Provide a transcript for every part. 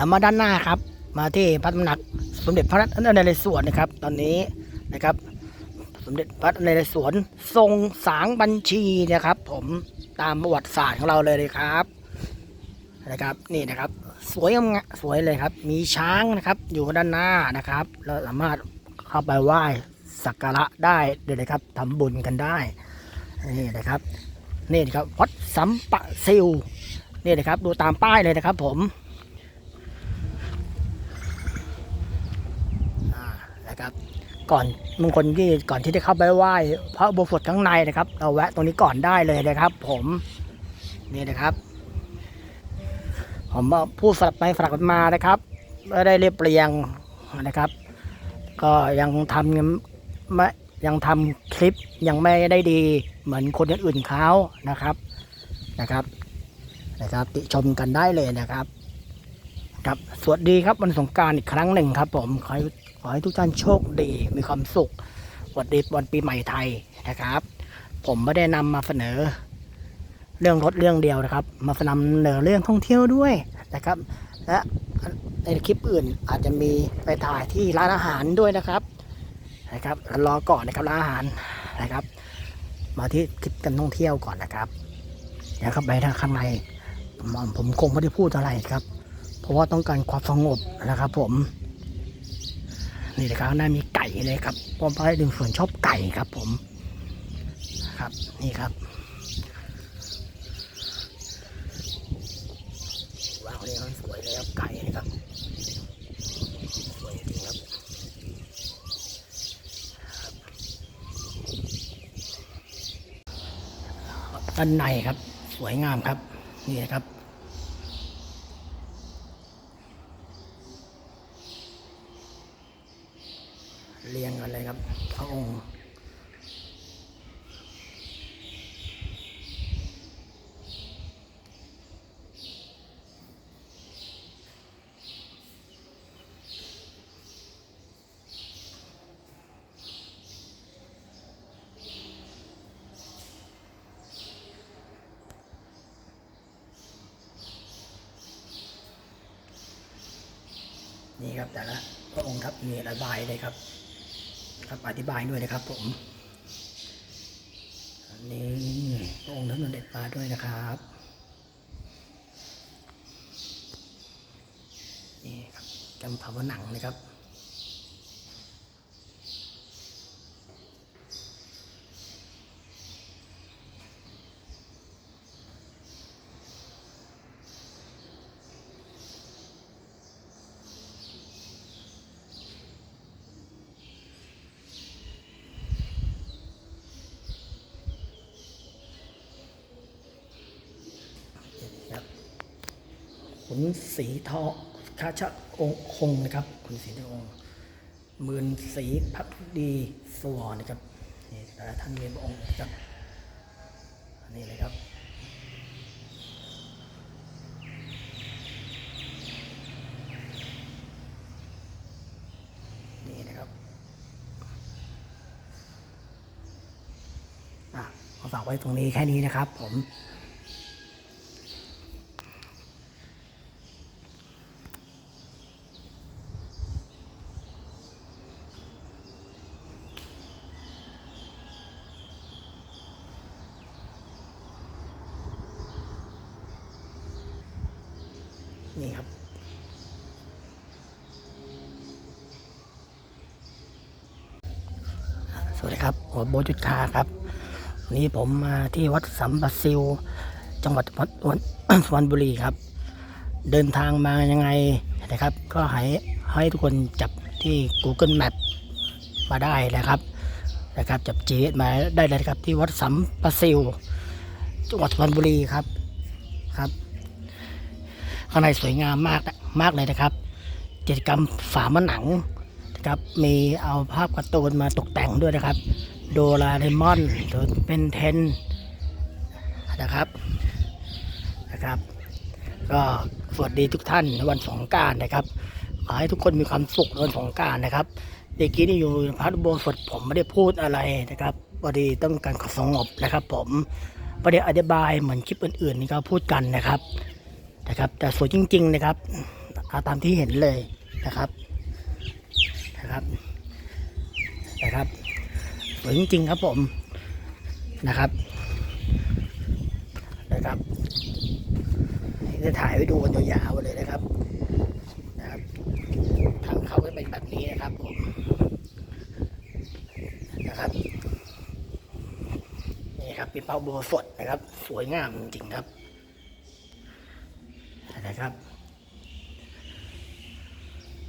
แล้วมาด้านหน้าครับ มาที่พระตำหนักสมเด็จพระนเรศวรนะครับ ตอนนี้นะครับ สมเด็จพระนเรศวรทรงสางบัญชีนะครับ ผมตามประวัติศาสตร์ของเราเลยเลยครับนะครับนี่นะครับ สวยงามสวยเลยครับ มีช้างนะครับ อยู่ด้านหน้านะครับเราสามารถเข้าไปไหว้สักการะได้เลยนะครับทำบุญกันได้นี่นะครับนี่นะครับวัดสัมปะซิวนี่นะครับ ดูตามป้ายเลยนะครับ ผมอ่านะครับ ก่อนมงคลที่ก่อนที่จะเข้าไปไหว้พระอุโบสถข้างในนะครับ เราแวะตรงนี้ก่อนได้เลยนะครับ ผมนี่นะครับ ผมพูดสลับไปสลับมานะครับไม่ได้เรียบเรียงนะครับ ก็ยังทำยังไม่ยังทำคลิปยังไม่ได้ดีเหมือนคนอื่นๆเขานะครับนะครับนะครับ ติชมกันได้เลยนะครับครับสวัสดีครับวันสงการอีกครั้งหนึ่งครับ ผมขอให้ ขอให้ทุกท่านโชคดีมีความสุขวัสดีวันปีใหม่ไทยนะครับ ผมไม่ได้นำมาเสนอ เรื่องรถเรื่องเดียวนะครับ มาสนำเสนอเรื่องท่องเที่ยวด้วยนะครับ และในคลิปอื่นอาจจะมีไปถ่ายที่ร้านอาหารด้วยนะครับนะครับรอก่อนนะครับร้านอาหารนะครับ มาที่คลิปกันท่องเที่ยวก่อนนะครับเดี๋ยวเข้าไปทางข้างในผมผมคงไม่ได้พูดอะไรครับ เพราะว่าต้องการความสงบนะครับ ผม นี่นะครับน่ามีไก่เลยครับผมไปดึงส่วนชอบไก่ครับผมครับนี่ครับว้าวนี่มันสวยเลยครับไก่นะครับสวยจริงครับด้านในครับสวยงามครับนี่นะครับ เรียงกันเลยครับพระองค์ นี่ ครับ แต่ละพระองค์ครับมีระบายเลยครับ ครับอธิบายด้วยนะครับ ผมอันนี้พระองค์ท่านเด็ดมาด้วยนะครับนี่ครับกำเผาหนังนะครับ ขุนศรีทองคาชะองคงนะครับขุนศรีทองหมื่นศรีพักดีสวรนะครับนี่แต่ละท่านมีพระองค์นะครับอันนี้เลยครับนี่นะครับอะขอฝากไว้ตรงนี้แค่นี้นะครับผม นี่ครับ สวัสดีครับผมโบจุดคาครับ วันนี้ผมมาที่วัดสัมปะซิว จังหวัดสุพรรณสุพรรณบุรีครับ เดินทางมายังไงนะครับ ก็ให้ให้ทุกคนจับที่ Google Map มาได้นะครับนะครับจับ GPS มาได้เลยครับที่วัดสัมปะซิว จังหวัดสุพรรณบุรีครับครับ ข้างในสวยงามมากมากเลยนะครับกิจกรรมฝาผนังนะครับมีเอาภาพการ์ตูนมาตกแต่งด้วยนะครับ โดราเอมอนโดยเป็นเทนนะครับนะครับ ก็สวัสดีทุกท่านในวันสงการนะครับขอให้ทุกคนมีความสุขในวันสงการนะครับเมื่อกี้นี่อยู่พระอุโบสถผมไม่ได้พูดอะไรนะครับพอดีต้องการสงบนะครับ ผมไม่ได้อธิบายเหมือนคลิปอื่นๆนี่ก็พูดกันนะครับ นะครับ แต่สวยจริง ๆ นะครับเอาตามที่เห็นเลยนะครับนะครับนะครับสวยจริง ๆ ครับผมนะครับนะครับจะถ่ายไว้ดูกันยาวๆเลยนะครับนะครับทางเขาจะเป็นแบบนี้นะครับผมนะครับนี่ครับเป็นเปาโบสดนะครับ สวยงามจริงๆครับ นะครับ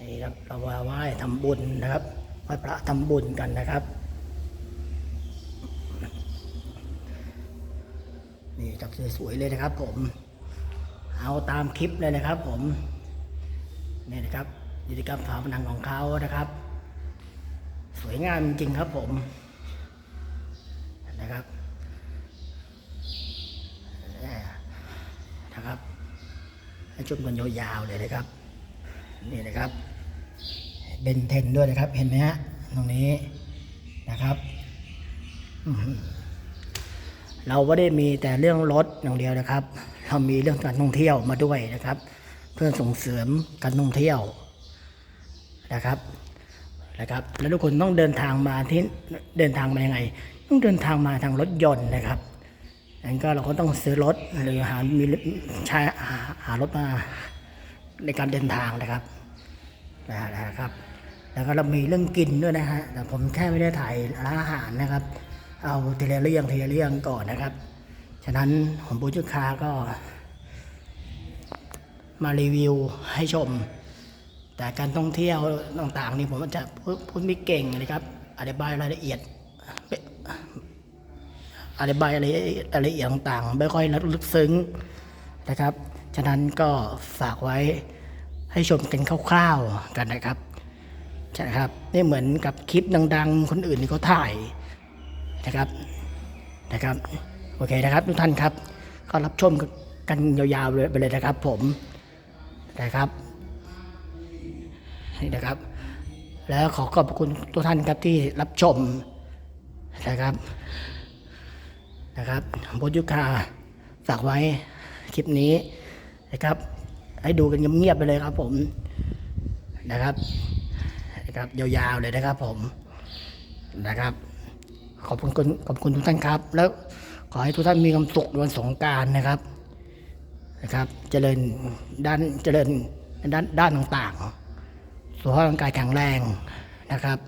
นี่ครับเรามาไหว้ทำบุญนะครับไหว้พระทำบุญกันนะครับ นี่จับสวยๆเลยนะครับ ผม เอาตามคลิปเลยนะครับ ผมนี่นะครับกิจกรรมฝาผนังของเขานะครับ สวยงามจริงครับผมนะครับนะครับ ให้ชมกันยาวๆเลยนะครับ นี่นะครับเบนเทนด้วยนะครับ เห็นไหมฮะตรงนี้นะครับเราไม่ได้มีแต่เรื่องรถอย่างเดียวนะครับ เรามีเรื่องการท่องเที่ยวมาด้วยนะครับ เพื่อส่งเสริมการท่องเที่ยวนะครับนะครับ แล้วทุกคนต้องเดินทางมาที่เดินทางมายังไง ต้องเดินทางมาทางรถยนต์นะครับ งั้นก็เราก็ต้องซื้อรถหรือหามีใช้หาหารถมาในการเดินทางนะครับนะครับ แล้วก็เรามีเรื่องกินด้วยนะฮะแต่ผมแค่ไม่ได้ถ่ายร้านอาหารนะครับ เอาทีละเรื่องทีละเรื่องก่อนนะครับ ฉะนั้นผมบูจุคาก็ มารีวิวให้ชม แต่การท่องเที่ยวต่างๆนี่ผมจะพูดพูดไม่เก่งนะครับอธิบายรายละเอียด อธิบายอะไรรายละเอียดต่างไม่ค่อยลึกซึ้งนะครับ ฉะนั้นก็ฝากไว้ให้ชมกันคร่าวๆกันนะครับใช่ครับนี่เหมือนกับคลิปดัง ๆ คนอื่นที่เขาถ่ายนะครับนะครับโอเคนะครับทุกท่านครับ ก็รับชมกันยาวๆเลยไปเลยนะครับผมนะครับนี่นะครับ แล้วขอขอบคุณทุกท่านครับที่รับชมนะครับ นะครับโบยุคาฝากไว้คลิปนี้นะครับ ให้ดูกันเงียบๆไปเลยครับผมนะครับนะครับยาวๆเลยนะครับผมนะครับ ขอบคุณขอบคุณทุกท่านครับ แล้วขอให้ทุกท่านมีความสุขวันสงการนะครับนะครับ เจริญด้านเจริญด้านด้านต่างๆสุขภาพร่างกายแข็งแรงนะครับ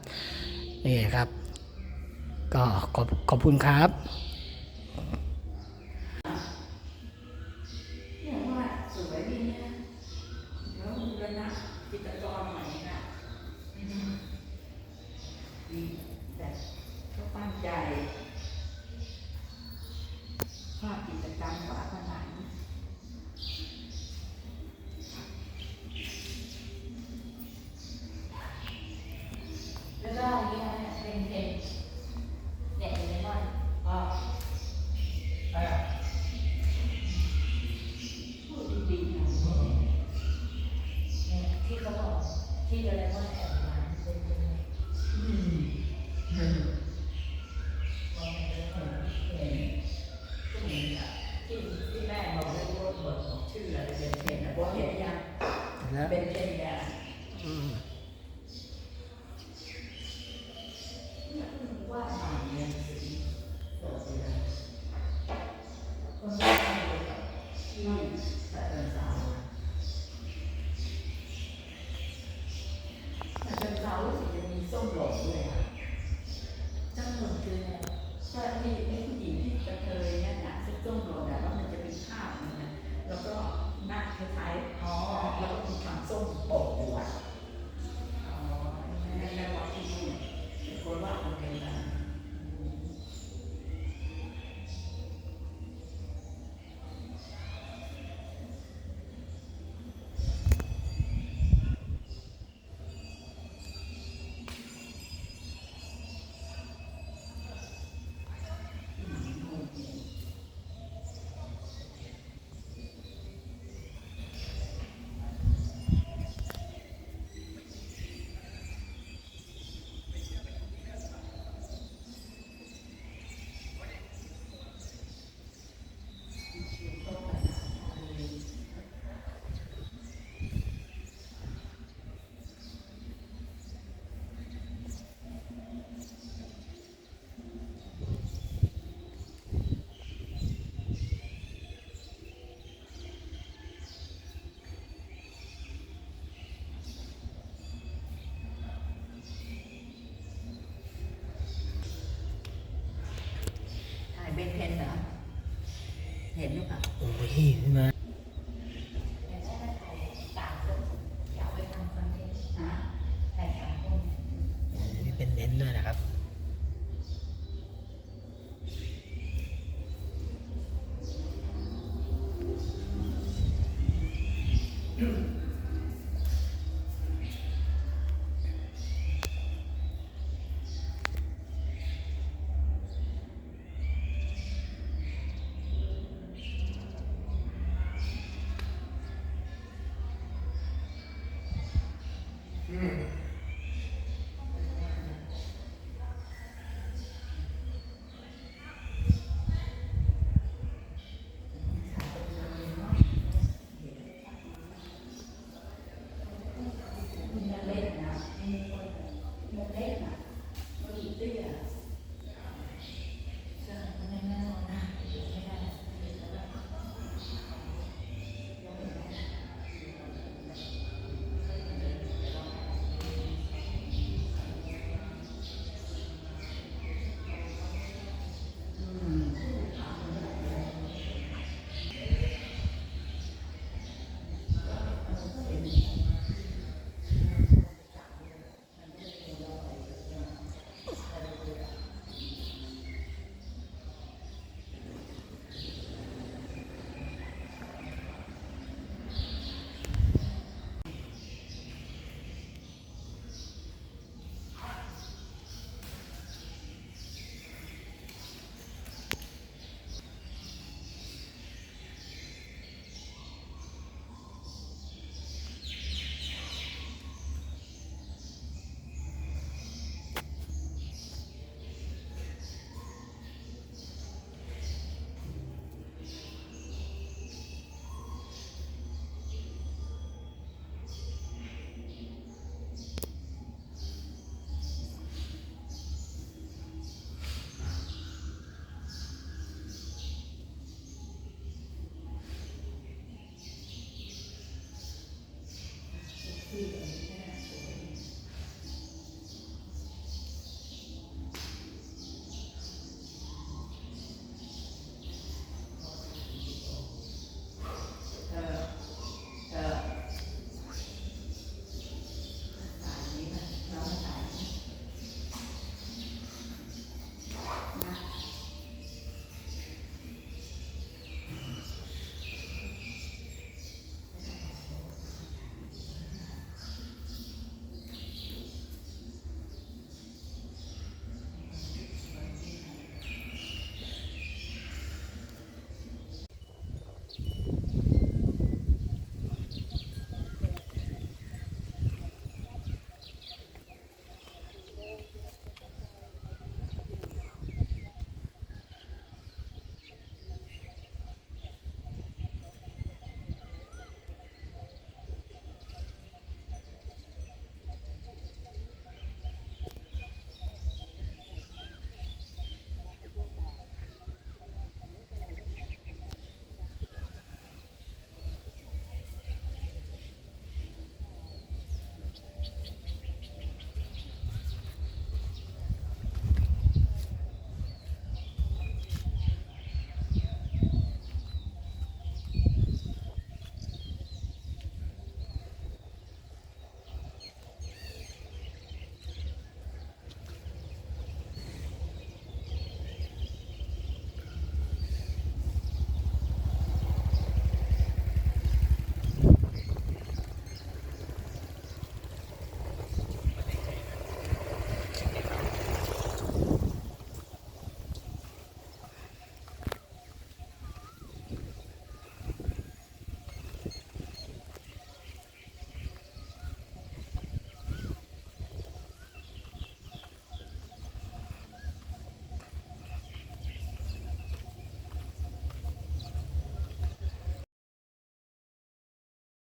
นี่ครับ ก็ขอบขอบคุณครับ